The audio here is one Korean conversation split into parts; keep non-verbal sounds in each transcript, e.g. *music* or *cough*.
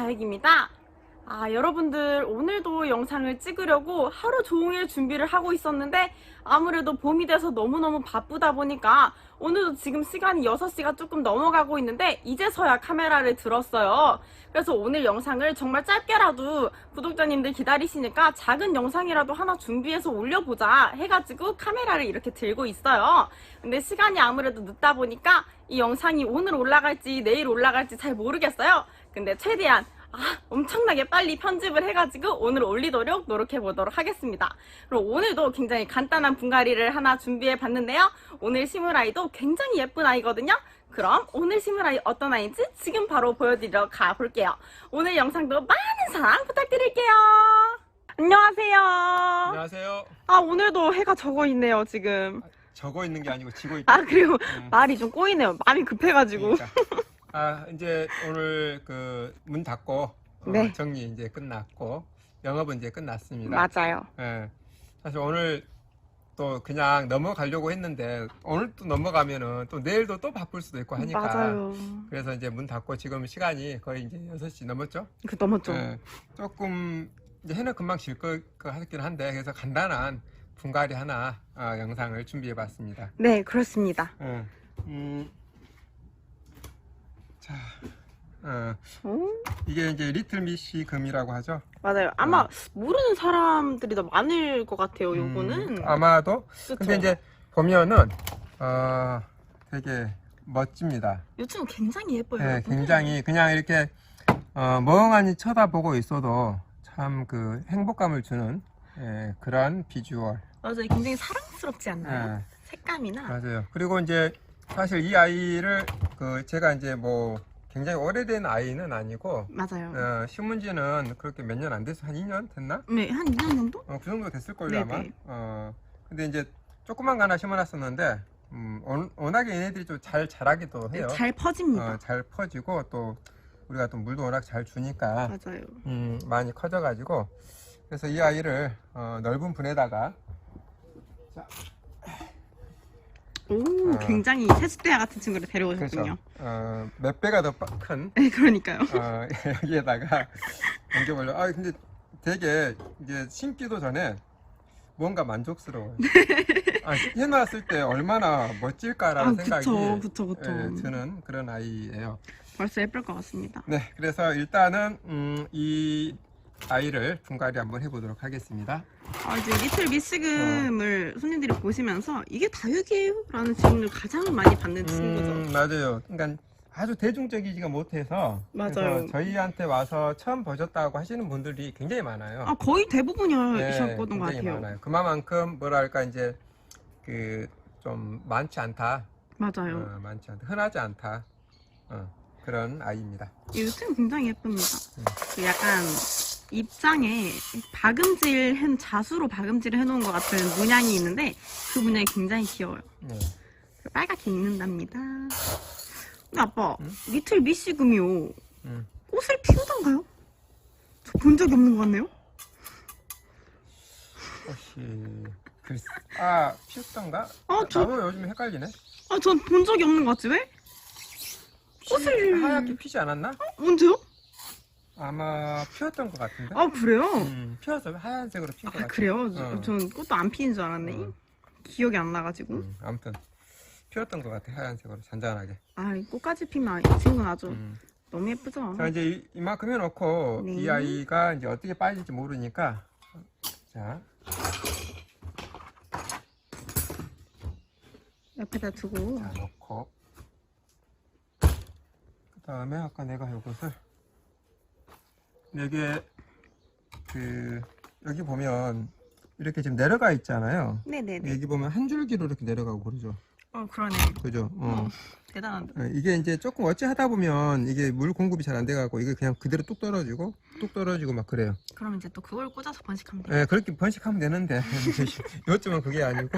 바액입니다. 아, 여러분들 오늘도 영상을 찍으려고 하루 종일 준비를 하고 있었는데 아무래도 봄이 돼서 너무너무 바쁘다 보니까 오늘도 지금 시간이 6시가 조금 넘어가고 있는데 이제서야 카메라를 들었어요. 그래서 오늘 영상을 정말 짧게라도 구독자님들 기다리시니까 작은 영상이라도 하나 준비해서 올려보자 해가지고 카메라를 이렇게 들고 있어요. 근데 시간이 아무래도 늦다 보니까 이 영상이 오늘 올라갈지 내일 올라갈지 잘 모르겠어요. 근데 최대한 아, 엄청나게 빨리 편집을 해가지고 오늘 올리도록 노력해 보도록 하겠습니다. 그럼 오늘도 굉장히 간단한 분갈이를 하나 준비해 봤는데요. 오늘 아이도 굉장히 예쁜 아이거든요. 그럼 오늘 아이 어떤 아이인지 지금 바로 보여드리러 가볼게요. 오늘 영상도 많은 사랑 부탁드릴게요. 안녕하세요. 안녕하세요. 아, 오늘도 해가 적어 있네요, 지금. 적어 있는 게 아니고 지고 있다. 아, 그리고 음, 말이 좀 꼬이네요. 마음이 급해가지고. 그러니까. 아 이제 오늘 그 문 닫고 어, 네. 정리 이제 끝났고 영업은 이제 끝났습니다. 맞아요. 예. 사실 오늘 또 그냥 넘어가려고 했는데 오늘 또 넘어가면은 또 내일도 또 바쁠 수도 있고 하니까 맞아요. 그래서 이제 문 닫고 지금 시간이 거의 이제 6시 넘었죠? 그 넘었죠. 예. 조금 이제 해는 금방 질것 같긴 한데 그래서 간단한 분갈이 하나 어, 영상을 준비해 봤습니다. 네, 그렇습니다. 어, 음, 자, 어, 오, 이게 이제 리틀 미시 금이라고 하죠. 맞아요. 아마 모르는 사람들이 더 많을 것 같아요, 음, 요거는. 아마도. 그쵸? 근데 이제 보면은 어, 되게 멋집니다. 요즘 굉장히 예뻐요. 네, 여러분. 굉장히 그냥 이렇게 어, 멍하니 쳐다보고 있어도 참 그 행복감을 주는 예, 그런 비주얼. 맞아요. 굉장히 사랑스럽지 않나요? 예. 색감이나. 맞아요. 그리고 이제 사실 이 아이를 그 제가 이제 뭐 굉장히 오래된 아이는 아니고 맞아요. 어, 심은 지는 그렇게 몇 년 안 돼서 한 2년 됐나? 네, 한 2년 정도? 어, 그 정도 됐을 걸요 네네. 아마. 어, 근데 이제 조그만 거 하나 심어놨었는데 음, 워- 워낙에 얘네들이 좀 잘 자라기도 해요. 네, 잘 퍼집니다. 어, 잘 퍼지고 또 우리가 또 물도 워낙 잘 주니까 맞아요. 음, 많이 커져가지고 그래서 이 아이를 어, 넓은 분에다가 오, 어. 굉장히 세숫대야 같은 친구를 데려오셨군요. 그렇죠. 어, 몇 배가 더 큰 네, 그러니까요. 어, *laughs* 여기에다가 옮겨보려. 아 근데 되게 이제 심기도 전에 뭔가 만족스러워요. *laughs* 아, 해놨을 때 얼마나 멋질까라는 아, 생각이 그쵸, 그쵸, 그쵸. 예, 드는 그런 아이예요. 벌써 예쁠 것 같습니다. 네, 그래서 일단은 음, 이 아이를 분갈이 한번 해보도록 하겠습니다. 아, 이제 리틀 미스금을 손님들이 보시면서 이게 다육이에요? 라는 질문을 가장 많이 받는 친구죠. 음, 맞아요. 그러니까 아주 대중적이지가 못해서 맞아요. 그래서 저희한테 와서 처음 보셨다고 하시는 분들이 굉장히 많아요. 아, 거의 대부분이셨던 네, 것 굉장히 같아요. 많아요. 그만큼 뭐랄까 이제 그 좀 많지 않다, 맞아요. 어, 많지 않다, 흔하지 않다 어, 그런 아이입니다. 이 요즘 굉장히 예쁩니다. 음. 그 약간 입장에 박음질 한 자수로 박음질을 해놓은 것 같은 문양이 있는데 그 문양이 굉장히 귀여워요. 네. 빨갛게 익는답니다. 근데 아빠, 응? 리틀 미시금이요. 음. 꽃을 피우던가요? 저 본 적이 없는 것 같네요. 혹시 글쎄, 아 피었던가? 아, 저- 나도 요즘 헷갈리네. 아, 전 본 적이 없는 것 같지 왜? 피- 꽃을- 하얗게 피지 않았나? 언제요? 아마 피었던 것 같은데. 아, 그래요? 음, 피어서 하얀색으로 핀것 아, 같아. 그래요? 어. 전 꽃도 안 피는 줄 알았네. 어. 기억이 안 나가지고. 음, 아무튼 피었던 것 같아 하얀색으로 잔잔하게. 아, 이 꽃까지 피면 이 친구는 아주 음. 너무 예쁘죠? 자 이제 이- 이만큼 해놓고 네. 이 아이가 이제 어떻게 빠질지 모르니까 자 옆에다 두고. 자 놓고 그 다음에 아까 내가 이것을 이게 그 여기 보면 이렇게 지금 내려가 있잖아요 네네네. 여기 보면 한 줄기로 이렇게 내려가고 그러죠 어, 그러네. 그죠 어. 대단한데. 어, 이게 이제 조금 어찌 하다 보면 이게 물 공급이 잘 안 돼가고 이게 그냥 그대로 뚝 떨어지고 뚝 떨어지고 막 그래요 그럼 이제 또 그걸 꽂아서 번식하면 돼요. 예, 그렇게 번식하면 되는데 *laughs* 요즘은 그게 아니고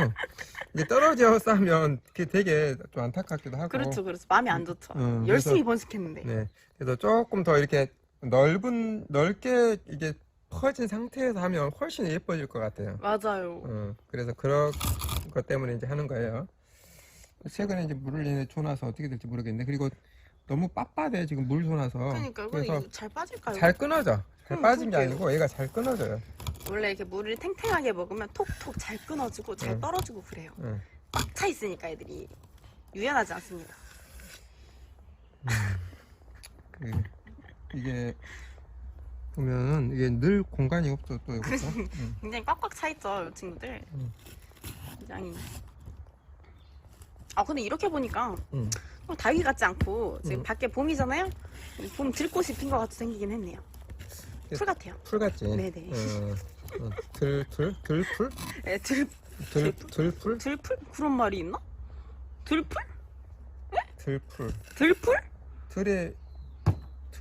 이제 떨어져 싸면 그게 되게 좀 안타깝기도 하고 그렇죠, 그렇죠. 마음이 안 좋죠. 어, 열심히 번식했는데. 네, 그래서 조금 더 이렇게 넓은 넓게 이게 퍼진 상태에서 하면 훨씬 예뻐질 것 같아요. 맞아요. 어, 그래서 그런 것 때문에 이제 하는 거예요. 최근에 이제 물을 얘네 줘놔서 어떻게 될지 모르겠네. 그리고 너무 빳빳해 지금 물 솟아서 그러니까 그래서 이거 잘 빠질까요? 잘 끊어져 잘 음, 빠진 게 그러게요. 아니고 얘가 잘 끊어져요 원래 이렇게 물을 탱탱하게 먹으면 톡톡 잘 끊어지고 잘 응. 떨어지고 그래요. 응. 꽉 차 있으니까 애들이 유연하지 않습니다. *laughs* 그, 이게 보면 이게 늘 공간이 없어 또 이것도 응. 굉장히 꽉꽉 차 있죠, 이 친구들. 응. 굉장히. 아 근데 이렇게 보니까 응. 어, 다육이 같지 않고 지금 응. 밖에 봄이잖아요. 봄 들꽃이 핀 것 같이 생기긴 했네요. 예. 풀 같아요. 풀 같지 네네. 어, 어, 들, 들, 들풀? 네, *laughs* 들 들, 들풀? 들풀 그런 말이 있나? 들풀? 들풀 들풀? 들에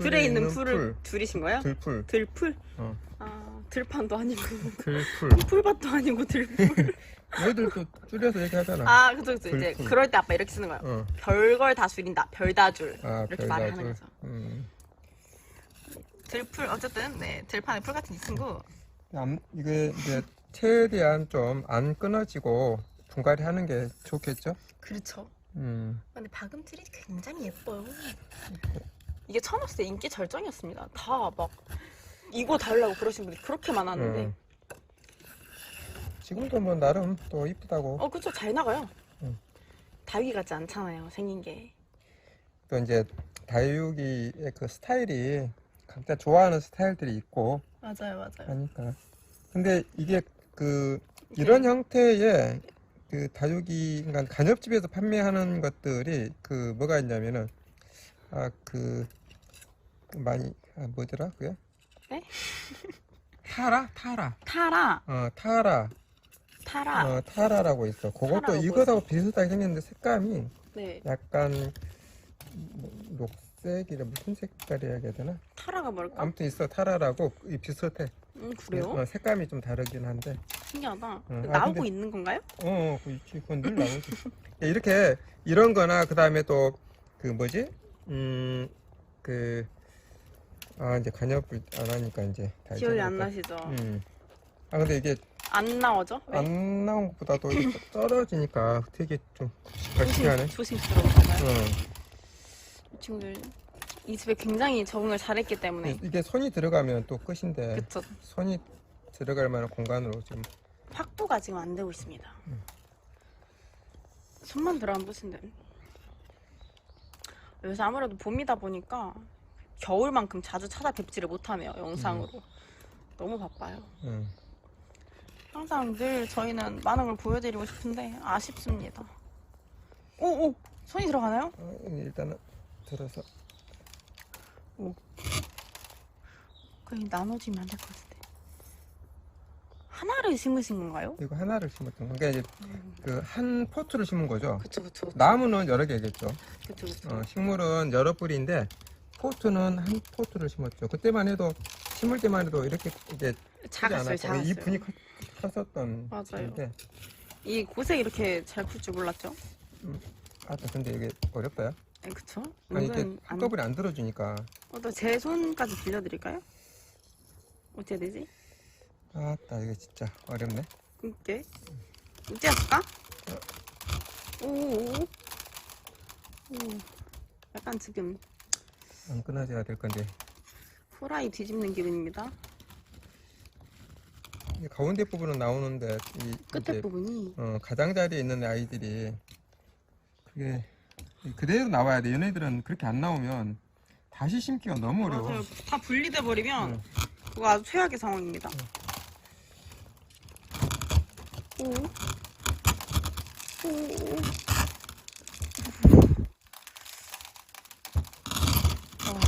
들에 있는 풀을 들이신 거예요? 들풀 들풀? 어. 아 들판도 아니고 들풀 *laughs* 풀밭도 아니고 들풀. *laughs* 얘들도 줄여서 얘기하잖아 아 그죠 그죠 이제 들풀. 그럴 때 아빠 이렇게 쓰는 거예요. 어. 별걸 다 줄인다. 별다 줄. 아, 이렇게 말을 별다줄. 하는 거죠. 음. 들풀 어쨌든 네 들판에 풀 같은 이 친구. 안, 이게 이제 최대한 좀 안 끊어지고 분갈이 하는 게 좋겠죠? 그렇죠. 음. 근데 박음질이 굉장히 예뻐요. 이게 때 인기 절정이었습니다. 다 막 이거 달라고 그러신 분이 그렇게 많았는데. 음. 지금도 뭐 나름 또 이쁘다고 어 그쵸 잘 나가요. 음. 다육이 같지 않잖아요 생긴 게. 또 이제 다육이의 그 스타일이 각자 좋아하는 스타일들이 있고 맞아요 맞아요. 하니까 근데 이게 그 이런 형태의 그 다육이 그러니까 간접집에서 판매하는 것들이 그 뭐가 있냐면은 아그 많이 아 뭐더라 그게 네? 타라 타라 타라 어 타라 타라. 어 타라라고 있어 그것도 타라라고 이것하고 비슷하게 생겼는데 색감이 네 약간 뭐 녹색이라 무슨 색깔이 해야 되나 타라가 뭘까? 아무튼 있어 타라라고 이 비슷해 음 그래요? 어, 색감이 좀 다르긴 한데 신기하다. 아, 나오고 근데- 있는 건가요? 어, 그 있지. 그건 늘 나오지. 예, 이렇게 이런 거나 그다음에 또 그 뭐지? 음, 그 아, 이제 간엽을 안 하니까 이제 다 기억이 안 잊어버렸다. 나시죠? 음. 아, 근데 이게 안 나오죠? 왜? 안 나온 것보다도 떨어지니까 되게 좀. 조심, 조심스러운가요? 어. 이 친구들 이 집에 굉장히 적응을 잘했기 때문에 이게 손이 들어가면 또 끝인데 그쵸 손이 들어갈 만한 공간으로 지금 확보가 지금 안 되고 있습니다. 음. 손만 들어가면 끝인데 요새 아무래도 봄이다 보니까 겨울만큼 자주 찾아뵙지를 못하네요 영상으로 너무 바빠요. 음. 항상 늘 저희는 많은 걸 보여드리고 싶은데 아쉽습니다. 오오 손이 들어가나요? 어, 일단은 들어서 그냥 나눠주면 안 될 것 같은데. 하나를 심으신 건가요? 이거 하나를 심었던 거. 그러니까 이제 그한 포트를 심은 거죠. 그쵸 그쵸 그쵸 나무는 여러 개겠죠. 그쵸 그쵸. 어, 식물은 여러 뿌리인데 포트는 한 포트를 심었죠. 그때만 해도 심을 때만 해도 이렇게 이제 크지 작았어요 않았고, 작았어요. 이 분이 컸, 컸었던 맞아요. 건데 이 고색 이렇게 잘풀줄 몰랐죠? 아 근데 이게 어렵다요. 네, 그쵸? 아니 이게 은근 안- 한꺼번에 안 들어주니까 어, 또제 손까지 빌려드릴까요? 어떻게 되지? 아따 이게 진짜 어렵네. 이게 이제 할까? 오 오오 오. 약간 지금 안 끊어져야 될 건데 후라이 뒤집는 기분입니다. 이 가운데 부분은 나오는데 이 끝에 이제, 부분이 어, 가장자리에 있는 아이들이 그게 그대로 나와야 돼. 얘네들은 그렇게 안 나오면 다시 심기가 너무 어려워. 맞아요. 다 분리돼 버리면 응. 그거 아주 최악의 상황입니다. 오. 오. 아,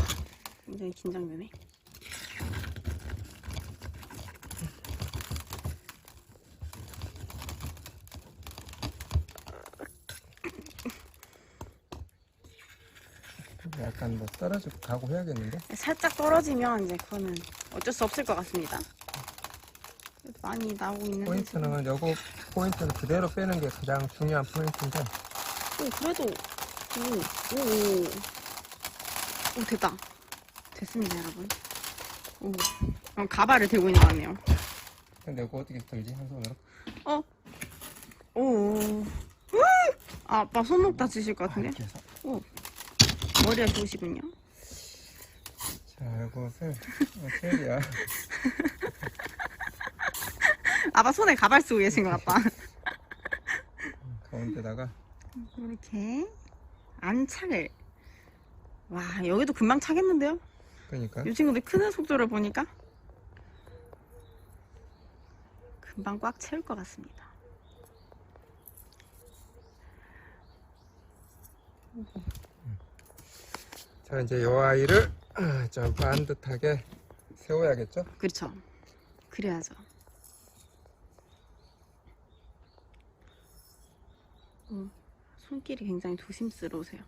굉장히 긴장되네. 약간 뭐 떨어져 가고 해야겠는데. 살짝 떨어지면 이제 그거는 어쩔 수 없을 것 같습니다. 많이 나오고 있는데. 포인트는 요거 포인트는 그대로 빼는 게 가장 중요한 포인트인데 오, 그래도 오, 오, 오, 오 됐다. 됐습니다, 여러분. 오, 어, 가발을 들고 있는 것 같네요. 근데 이거 어떻게 들지 한 손으로? 어, 오, 오. 아, 아빠 손목 다치실 것 같은데? 이렇게 해서 오, 머리가 좋으시군요. 자, 이것을 어, 셀이야. *laughs* 아빠 손에 가발 쓰고 계신 것 같다. 가운데다가 이렇게 안착을. 와 여기도 금방 차겠는데요? 그러니까 이 친구들 크는 속도를 보니까 금방 꽉 채울 것 같습니다. 자 이제 이 아이를 아, *clears throat* 좀 반듯하게 세워야겠죠? 그렇죠. 그래야죠. 어, 손길이 굉장히 조심스러우세요.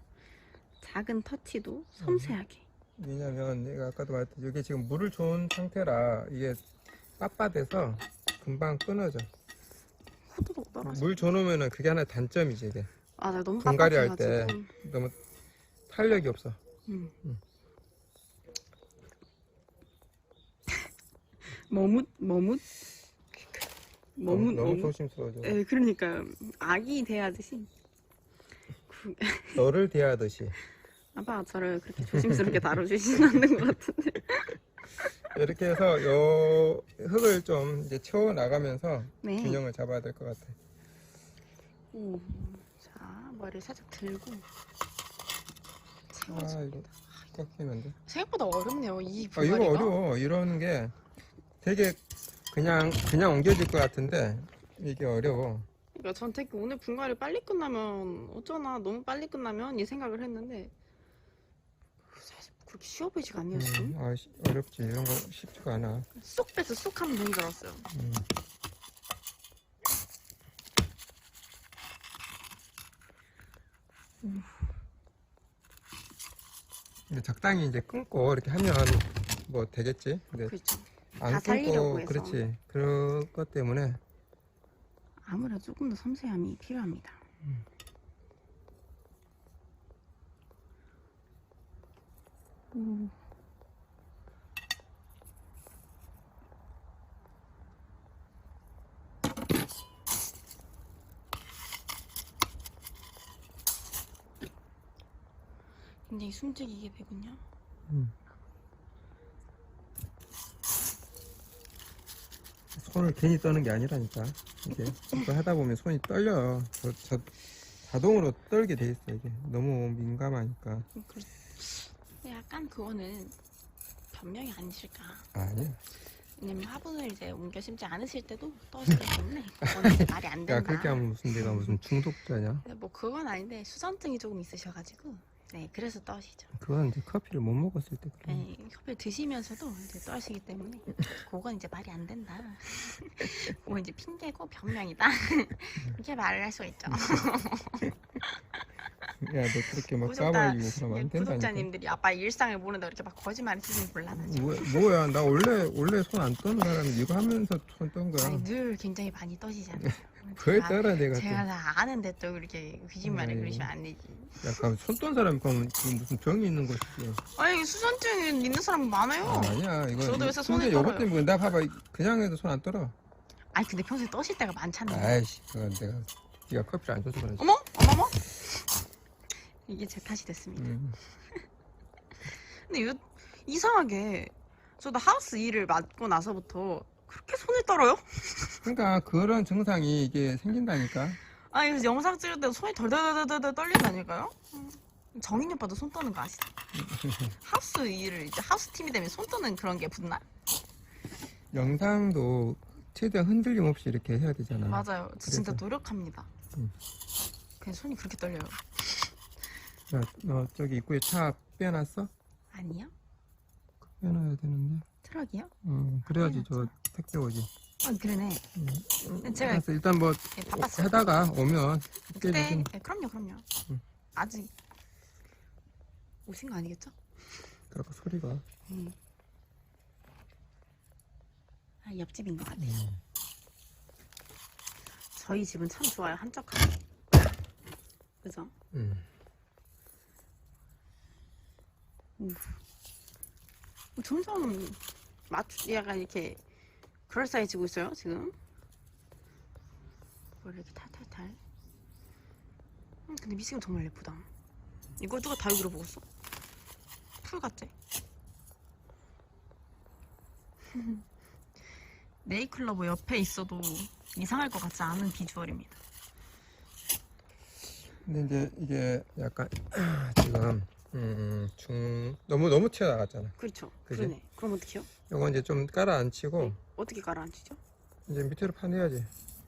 작은 터치도 섬세하게. 왜냐면 내가 아까도 말했듯이 이게 지금 물을 좋은 상태라 이게 빳빳해서 금방 끊어져. 후두둑 떨어져. 물 줘놓으면은 그게 하나의 단점이지 이게 맞아, 너무 분갈이 할 때. 빳빳해가지고. 너무 탄력이 없어. 음. 음. *laughs* 머뭇 머뭇 머뭇 너무, 너무 머뭇. 조심스러워져. 에, 그러니까 아기 대하듯이. 그, 너를 대하듯이 *laughs* 아빠가 저를 그렇게 조심스럽게 다뤄주시진 않는 *laughs* 것 같은데. 이렇게 해서 요 흙을 좀 이제 채워 나가면서 네. 균형을 잡아야 될 것 같아. 오. 자, 머리를 살짝 들고. 아. 이거 꺾이면 돼. 생각보다 어렵네요, 이 아 이거 분갈이가. 어려워. 이러는 게 되게 그냥 그냥 옮겨질 것 같은데 이게 어려워. 그러니까 전 되게 오늘 분갈이 빨리 끝나면 어쩌나 너무 빨리 끝나면 이 생각을 했는데 그렇게 쉬워 보이지가 않네요 음, 아 시- 어렵지. 이런 거 쉽지가 않아. 쏙 빼서 쏙 하면 되는 줄 알았어요 음. 근데 적당히 이제 끊고 이렇게 하면 뭐 되겠지. 근데 그렇죠 안다 살리려고 끊고 해서. 그렇지. 그런 것 때문에 아무래도 조금 더 섬세함이 필요합니다 오. 굉장히 숨죽이게 되군요. 손을 괜히 떠는 게 아니라니까. 이게 하다 보면 손이 떨려. 저, 저 자동으로 떨게 돼 있어 이게. 너무 민감하니까. 그 약간 그거는 변명이 아니실까. 아니야. 왜냐면 화분을 이제 옮겨 심지 않으실 때도 떠시기 때문에 이제 *laughs* 말이 안 된다. 야 그렇게 하면 무슨 내가 무슨 중독자냐? 근데 뭐 그건 아닌데 수전증이 조금 있으셔가지고 네 그래서 떠시죠. 그건 이제 커피를 못 먹었을 때 그런. 네, 커피를 드시면서도 이제 떠시기 때문에 그건 이제 말이 안 된다. *laughs* 그건 이제 핑계고 변명이다. *laughs* 이렇게 말을 할 수가 있죠. 야 너 그렇게 막 구독자- 까발리고 그러면 안 된다니까. 구독자님들이 아빠 일상을 모른다 이렇게 막 거짓말 치시는 곤란하죠. 뭐, 뭐야 나 원래 원래 손 안 떠는 사람이 이거 하면서 손 떤 거야. 아니, 늘 굉장히 많이 떠시잖아요. *laughs* 그에 제가- 따라 내가 또 제가 다 아는데 또 이렇게 거짓말을 아이고. 그러시면 안 되지. 약간 손떤 사람이 그럼 지금 무슨 병이 있는 것이지. 아니 수전증 있는 사람 많아요. 아, 아니야 이거. 저도 요새 손에 근데 요것 떨어요. 때문에 나 봐봐 그냥 해도 손 안 떨어. 아니 근데 평소에 떠실 때가 많잖아요. 아이씨 그건 내가 네가 커피를 안 줘서 그러지. 어머 어머머. 이게 제 탓이 됐습니다. 음. 근데 요, 이상하게 저도 하우스 일을 맡고 나서부터 그렇게 손을 떨어요? 그러니까 그런 증상이 이게 생긴다니까. 아니 그래서 영상 찍을 때도 손이 덜덜덜덜덜 떨린다니까요? 음, 정인 오빠도 손 떠는 거 아시죠? *laughs* 하우스 일을 이제 하우스 팀이 되면 손 떠는 그런 게 붙나? 영상도 최대한 흔들림 없이 이렇게 해야 되잖아. 맞아요. 저 진짜 그래서. 노력합니다. 음. 그냥 손이 그렇게 떨려요. 야, 너 저기 입구에 차 빼놨어? 아니요? 빼놔야 되는데. 트럭이요? 음, 그래야지 저 택배 오지. 아 그러네. 음. 제가 알았어, 일단 뭐 예, 바빴어요. 하다가 오면 그때 깨주긴 예, 그럼요 그럼요. 음. 아직 오신 거 아니겠죠? 그렇고 소리가. 음. 아, 옆집인 것 같아요. 음. 저희 집은 참 좋아요. 한적하고. 그죠? 음. 어, 점점 맞추, 약간 이렇게 그럴싸해지고 있어요, 지금. 뭘 이렇게 탈탈탈. 음, 근데 미싱은 정말 예쁘다. 이걸 누가 다육이로 먹었어? 풀 같지? *laughs* 네이클러버 옆에 있어도 이상할 것 같지 않은 비주얼입니다. 근데 이제 이게 약간 *clears throat* 지금 음, 중 너무 너무 튀어나갔잖아. 그렇죠. 그지? 그러네. 그럼 어떻게요? 요거 이제 좀 깔아 앉히고 어떻게 가라앉히죠? 이제 밑으로 파내야지.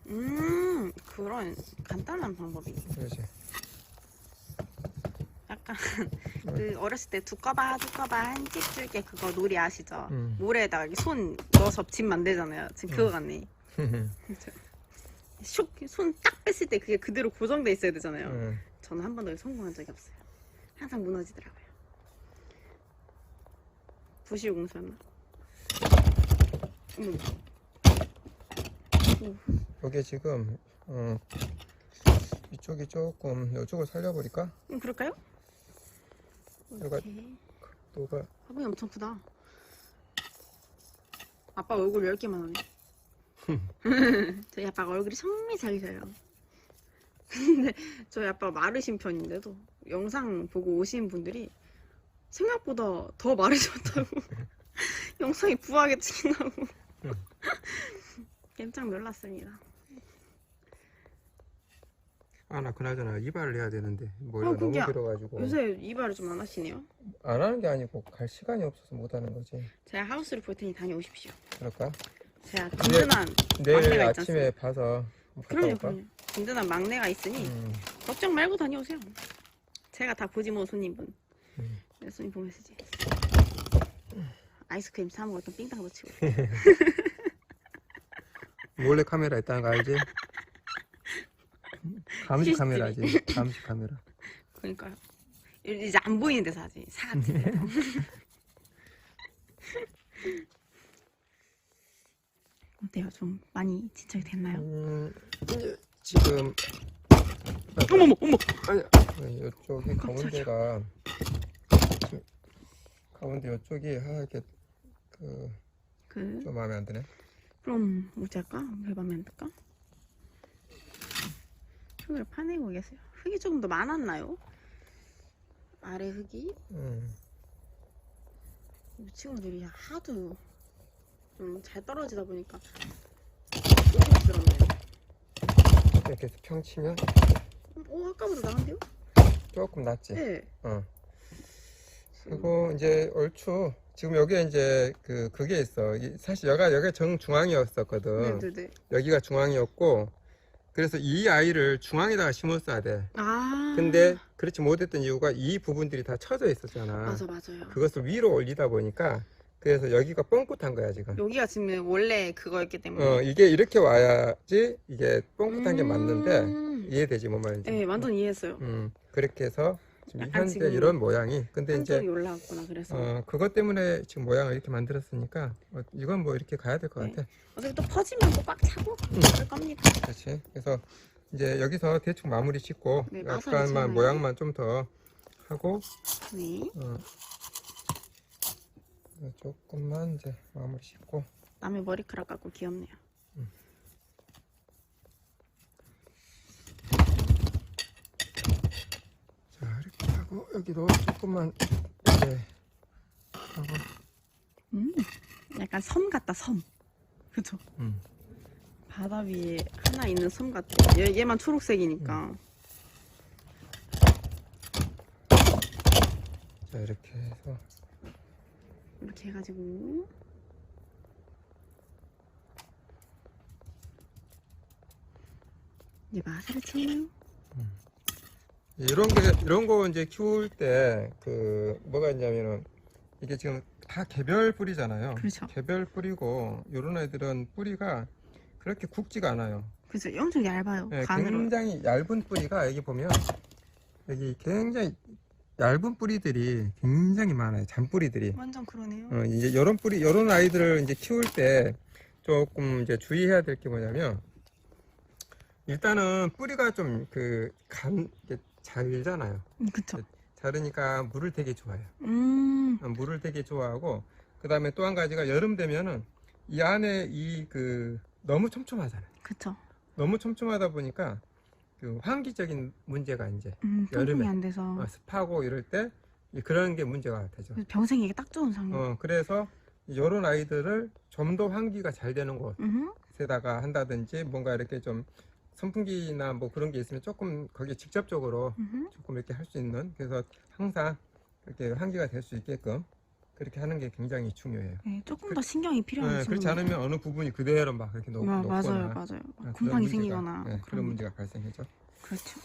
음, 그런 간단한 방법이. 그렇지. 약간 *laughs* 그 어렸을 때 두꺼봐 두꺼봐 한 집 줄게 그거 놀이 아시죠? 음. 모래에다가 이렇게 손 넣어서 집 만들잖아요. 지금 그거 같네. *laughs* 슉손 딱 뺐을 때 그게 그대로 고정돼 있어야 되잖아요. 음. 저는 한 번도 성공한 적이 없어요. 항상 무너지더라고요. 부실 공수였나? 어머. 여기 지금 어, 이쪽이 조금 이쪽을 살려버릴까? 음, 그럴까요? 이렇게. 또가 화분이 엄청 크다. 아빠 얼굴 10개만 하네. *laughs* 저희 아빠가 얼굴이 정말 작으셔요. *laughs* 근데 저희 아빠 마르신 편인데도 영상 보고 오신 분들이 생각보다 더 마르셨다고 *laughs* 영상이 부하게 찍힌다고 응. 깜짝 놀랐습니다. 아 나 그나저나 이발을 해야 되는데 머리가 어, 너무 그게 길어가지고 요새 이발을 좀 안 하시네요. 안 하는 게 아니고 갈 시간이 없어서 못 하는 거지. 제가 하우스를 볼 테니 다녀오십시오. 그럴까? 제가 든든한 내일 막내가 있지 아침에 봐서 그럼요, 올까? 그럼요. 든든한 막내가 있으니 음, 걱정 말고 다녀오세요. 제가 다 보지 뭐 손님분. 음. 네, 손님 보면 쓰지. 아이스크림 사 먹었던 삥땅 놓치고. 몰래 카메라 있다는 거 알지? 감시 CCTV. 카메라지. 감시 카메라. 그러니까요. 이제 안 보이는 데서 하지. 사각지대. 어때요? 좀 많이 진척이 됐나요? 음, 이제 지금 어머머, 어머. 아니 이쪽이 가운데가 가운데 이쪽이 아 이렇 게그좀그 마음에 안 드네. 그럼 어쩔까? 왜 마음에 안 들까? 흙을 파내고 계세요. 흙이 조금 더 많았나요? 아래 흙이 음, 이 친구들이 하도 좀 잘 떨어지다 보니까 조금 들었네요. 이렇게 평 치면 오 아까보다 나은데요? 조금 낫지. 네. 어. 그리고 이제 얼추 지금 여기에 이제 그 그게 있어. 이- 사실 여기가 여기가 정중앙이었었거든. 네네네. 여기가 중앙이었고 그래서 이 아이를 중앙에다가 심었어야 돼. 아. 근데 그렇지 못했던 이유가 이 부분들이 다 쳐져 있었잖아. 맞아 맞아요. 그것을 위로 올리다 보니까 그래서 여기가 뻥끗한 거야 지금. 여기가 지금 원래 그거였기 때문에. 어 이게 이렇게 와야지 이게 뻥끗한 게 맞는데 음. 이해되지 뭔 말인지. 네 완전 이해했어요. 음 그렇게 해서 지금 약간 현재 지금 이런 모양이. 근데 이제 한쪽이 올라갔구나 그래서. 어 그것 때문에 지금 모양을 이렇게 만들었으니까 어, 이건 뭐 이렇게 가야 될것 네. 같아. 어차피 또 퍼지면 또 꽉 차고 음. 그럴 겁니다. 그렇지. 그래서 이제 여기서 대충 마무리 짓고 네, 마사지 약간만. 모양만 좀 더 하고 네. 어, 조금만 이제 마무리 짓고 남의 머리카락 갖고 귀엽네요. 자 이렇게 하고 여기도 조금만 이제 하고 음. 약간 섬 같다 섬. 그쵸? 음. 바다 위에 하나 있는 섬 같아. 얘, 얘만 초록색이니까. 자 이렇게 해서 이렇게 해가지고 이제 마사를 치나요? 이런 게 이런 거 이제 키울 때 그 뭐가 있냐면은 이게 지금 다 개별 뿌리잖아요. 그렇죠. 개별 뿌리고 이런 애들은 뿌리가 그렇게 굵지가 않아요. 그죠? 엄청 얇아요. 네, 간으로. 굉장히 얇은 뿌리가 여기 보면 여기 굉장히 얇은 뿌리들이 굉장히 많아요. 잔뿌리들이. 완전 그러네요. 어, 이제 이런 뿌리, 이런 아이들을 이제 키울 때 조금 이제 주의해야 될 게 뭐냐면 일단은 뿌리가 좀 그 간, 잘잖아요. 음, 그쵸. 자르니까 물을 되게 좋아해요. 음, 어, 물을 되게 좋아하고 그 다음에 또 한 가지가 여름 되면은 이 안에 이 그 너무 촘촘하잖아요. 그쵸. 너무 촘촘하다 보니까 그 환기적인 문제가 이제 음, 여름에. 안 돼서 어, 습하고 이럴 때 그런 게 문제가 되죠. 병생에게 딱 좋은 상황. 어, 그래서 이런 아이들을 좀 더 환기가 잘 되는 음, 곳에다가 한다든지 뭔가 이렇게 좀 선풍기나 뭐 그런 게 있으면 조금 거기에 직접적으로 음, 조금 이렇게 할 수 있는 그래서 항상 이렇게 환기가 될 수 있게끔 그렇게 하는 게 굉장히 중요해요. 네, 조금 더 신경이 필요한 네, 그렇지 친구입니다. 않으면 어느 부분이 그대로 막 이렇게 녹, 아, 녹거나 맞아요, 맞아요. 아, 그런 곰팡이 문제가, 생기거나 네, 그런 그런 문제가 발생하죠. 그렇죠.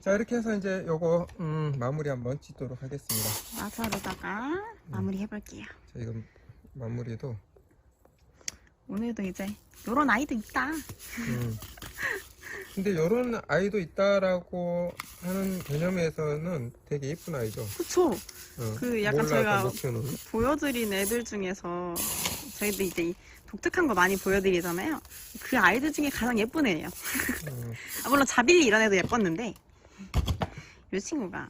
자 이렇게 해서 이제 요거 음, 마무리 한번 짓도록 하겠습니다. 마사로다가 마무리 해볼게요. 자 이거 마무리도 오늘도 이제 요런 아이도 있다. 음. *laughs* 근데 이런 아이도 있다라고 하는 개념에서는 되게 예쁜 아이죠. 그쵸? 어, 그 약간 못 키우는. 보여드린 애들 중에서 저희도 이제 이 독특한 거 많이 보여드리잖아요. 그 아이들 중에 가장 예쁜 애예요. 음, *laughs* 아, 물론 자빌리 이런 애도 예뻤는데 이 친구가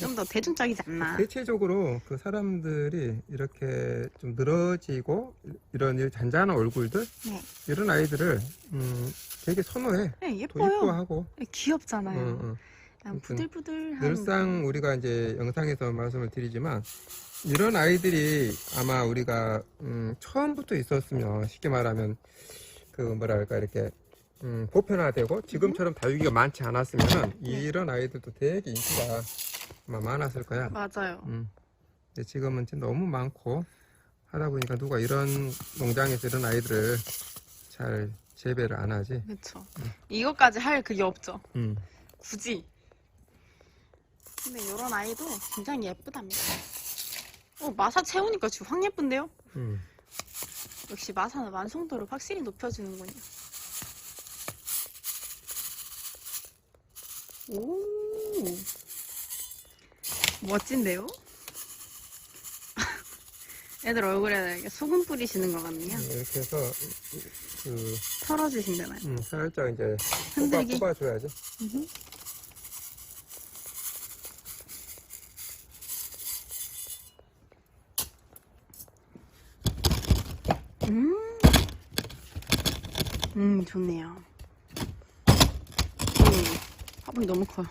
좀 더 대중적이지 않나. 대체적으로 그 사람들이 이렇게 좀 늘어지고 이런 이 잔잔한 얼굴들 네, 이런 아이들을 음, 되게 선호해. 네 더 예뻐요. 이뻐하고. 네, 귀엽잖아요. 어, 어. 그냥 부들부들한. 늘상 우리가 이제 영상에서 말씀을 드리지만 이런 아이들이 아마 우리가 음, 처음부터 있었으면 쉽게 말하면 그 뭐랄까 이렇게 음, 보편화되고 지금처럼 다육이가 많지 않았으면 네. 이런 아이들도 되게 인기가 아마 많았을 거야. 맞아요. 음. 근데 지금은 지금 너무 많고 하다 보니까 누가 이런 농장에서 이런 아이들을 잘 재배를 안 하지. 그렇죠. 이것까지 할 그게 없죠. 음. 굳이. 근데 이런 아이도 굉장히 예쁘답니다. 어, 마사 채우니까 지금 확 예쁜데요? 음. 역시 마사는 완성도를 확실히 높여주는군요. 오, 멋진데요? *laughs* 애들 얼굴에 이렇게 소금 뿌리시는 것 같네요. 이렇게 해서 그 털어주신다나요? 음, 살짝 이제 흔들기. 뽑아, 뽑아줘야지. 음흠. 음, 음, 좋네요. 음, 화분이 너무 커요.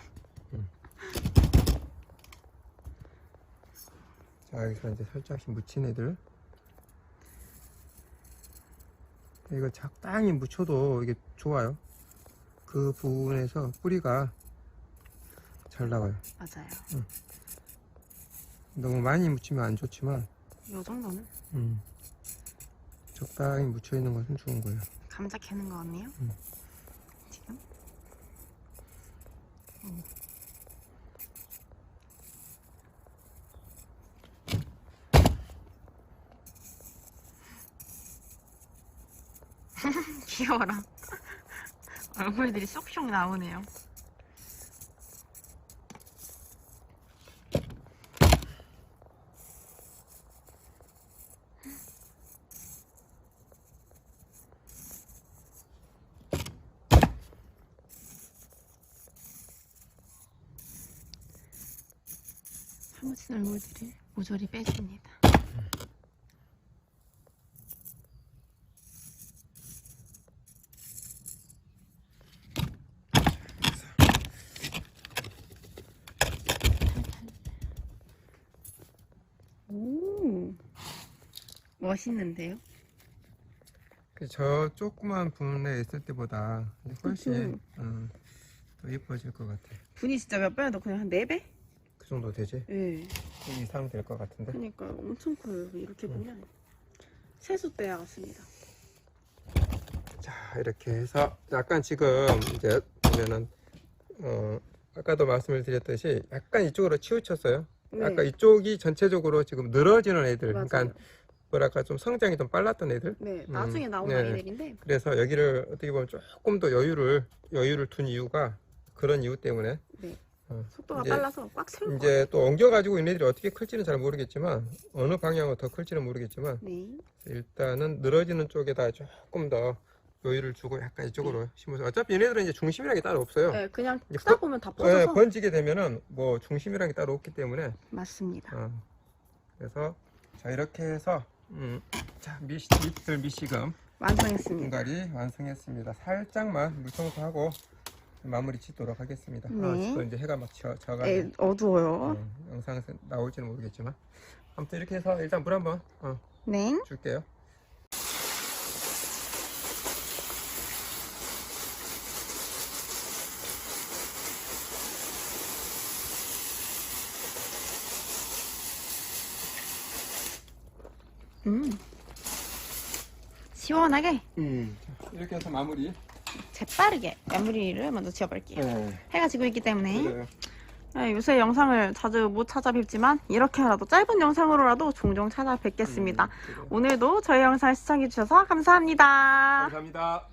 자, 여기서 이제 살짝씩 묻힌 애들. 이거 적당히 묻혀도 이게 좋아요. 그 부분에서 뿌리가 잘 나와요. 맞아요. 너무 많이 묻히면 안 좋지만, 이 정도는 음, 적당히 묻혀 있는 것은 좋은 거예요. 감자 캐는 것 같네요. 음. 지금. 귀여워라. *laughs* 얼굴들이 쏙쏙 나오네요. 사무친 얼굴들을 모조리 빼줍니다. 오, 멋있는데요? 그저 조그만 부분에 있을 때보다 훨씬 그쵸. 음, 더 예뻐질 것 같아. 분이 진짜 몇 배나 더 그냥 한 4배? 그 정도 되지? 예. 이 이상 될 것 같은데. 그러니까 엄청 커요. 이렇게 보면 세숫대야 같습니다. 자 이렇게 해서 약간 지금 이제 보면은 어 아까도 말씀을 드렸듯이 약간 이쪽으로 치우쳤어요. 아까 이쪽이 전체적으로 지금 늘어지는 애들, 네. 맞아요. 그러니까 뭐랄까 좀 성장이 좀 빨랐던 애들. 네, 음, 나중에 나온 네. 아이들인데 그래서 여기를 어떻게 보면 조금 더 여유를 여유를 둔 이유가 그런 이유 때문에 네. 어, 속도가 이제- 빨라서 꽉 채울. 이제 또 엉겨 가지고 있는 애들이 어떻게 클지는 잘 모르겠지만 어느 방향으로 더 클지는 모르겠지만 네. 일단은 늘어지는 쪽에다 조금 더 여유를 주고 약간 이쪽으로 심어서 어차피 얘네들은 이제 중심이라는 게 따로 없어요. 네, 그냥 크다 번- 보면 다 예, 퍼져서 번지게 되면은 뭐 중심이라는 게 따로 없기 때문에 맞습니다. 어, 그래서 자 이렇게 해서 음, 자 미시 잎들 미시금 완성했습니다. 분갈이 완성했습니다. 살짝만 물 청소하고 마무리 짓도록 하겠습니다. 네. 아, 지금 이제 해가 막 져, 에, 져가지고 어두워요. 어, 영상에서 나올지는 모르겠지만 아무튼 이렇게 해서 일단 물 한번 어, 네. 줄게요. 음. 시원하게 음. 이렇게 해서 마무리. 재빠르게 마무리를 먼저 지어볼게요. 네. 해가 지고 있기 때문에 그래요. 네, 요새 영상을 자주 못 찾아뵙지만 이렇게라도 짧은 영상으로라도 종종 찾아뵙겠습니다. 음, 그래요. 오늘도 저희 영상 시청해주셔서 감사합니다. 감사합니다.